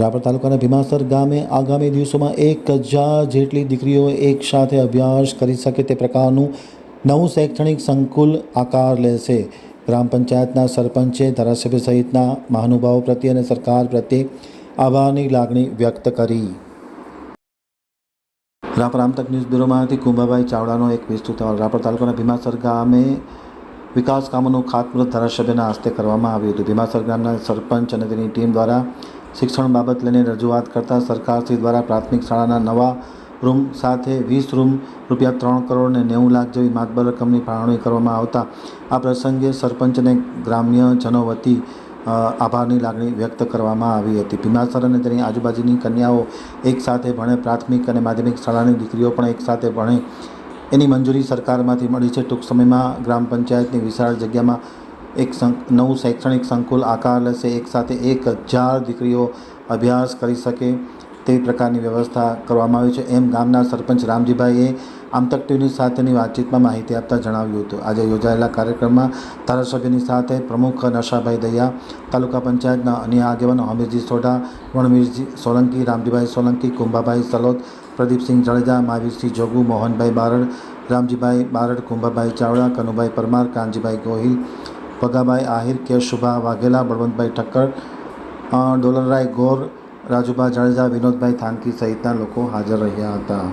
રાપર તાલુકાના ભીમાસર ગામે આગામી દિવસોમાં એક હજાર જેટલી દીકરીઓ એક સાથે અભ્યાસ કરી શકે તે પ્રકારનું નવું શૈક્ષણિક સંકુલ આકાર લેશે. ગ્રામ પંચાયતના સરપંચે ધારાસભ્ય સહિતના મહાનુભાવો પ્રત્યે અને સરકાર પ્રત્યે આભારની લાગણી વ્યક્ત કરી. રાપર આમતક ન્યૂઝ બ્યુરોમાંથી કુંભાભાઈ ચાવડાનો એક વિસ્તૃત રાપર તાલુકાના ભીમાસર ગામે વિકાસ કામોનું ખાતમુહૂર્ત ધારાસભ્યના હસ્તે કરવામાં આવ્યું હતું. ભીમાસર ગામના સરપંચ અને તેની ટીમ દ્વારા શિક્ષણ બાબત લઈને રજૂઆત કરતાં સરકારશ્રી દ્વારા પ્રાથમિક શાળાના નવા રૂમ સાથે વીસ રૂમ રૂપિયા ત્રણ કરોડ અને નેવું લાખ જેવી માતબર રકમની ફાળવણી કરવામાં આવતા. આ પ્રસંગે સરપંચને ગ્રામ્યજનો વતી આભારની લાગણી વ્યક્ત કરવામાં આવી હતી. ભીમાસર અને તેની આજુબાજુની કન્યાઓ એકસાથે ભણે પ્રાથમિક અને માધ્યમિક શાળાની દીકરીઓ પણ એકસાથે ભણે. એની મંજૂરી સરકારમાંથી મળી છે. ટૂંક સમયમાં ગ્રામ પંચાયતની વિશાળ જગ્યામાં એક નવું શૈક્ષણિક સંકુલ આકાર લેશે, એક સાથે એક હજાર દીકરીઓ અભ્યાસ કરી શકે તેવી પ્રકારની વ્યવસ્થા કરવામાં આવી છે. એમ ગામના સરપંચ રામજીભાઈએ આમતક ટીવીની સાથેની વાતચીતમાં માહિતી આપતા જણાવ્યું હતું. આજે યોજાયેલા કાર્યક્રમમાં ધારાસભ્યની સાથે પ્રમુખ નશાભાઈ દૈયા, તાલુકા પંચાયતના અન્ય આગેવાનો હમીરજી સોઢા, વણવીરજી સોલંકી, રામજીભાઈ સોલંકી, કુંભાભાઈ સલોદ પ્રદીપસિંહ જાડેજા મહાવીરસિંહ જોગુ, મોહનભાઈ બારડ, રામજીભાઈ બારડ, કુંભાભાઈ ચાવડા, કનુભાઈ પરમાર, કાનજીભાઈ ગોહિલ પગાભાઈ આહિર કેશુભા વાઘેલા, બળવંતભાઈ ઠક્કર ડોલરરાય ગોર, રાજુભા જાડેજા, વિનોદભાઈ થાનકી સહિતના લોકો હાજર રહ્યા હતા.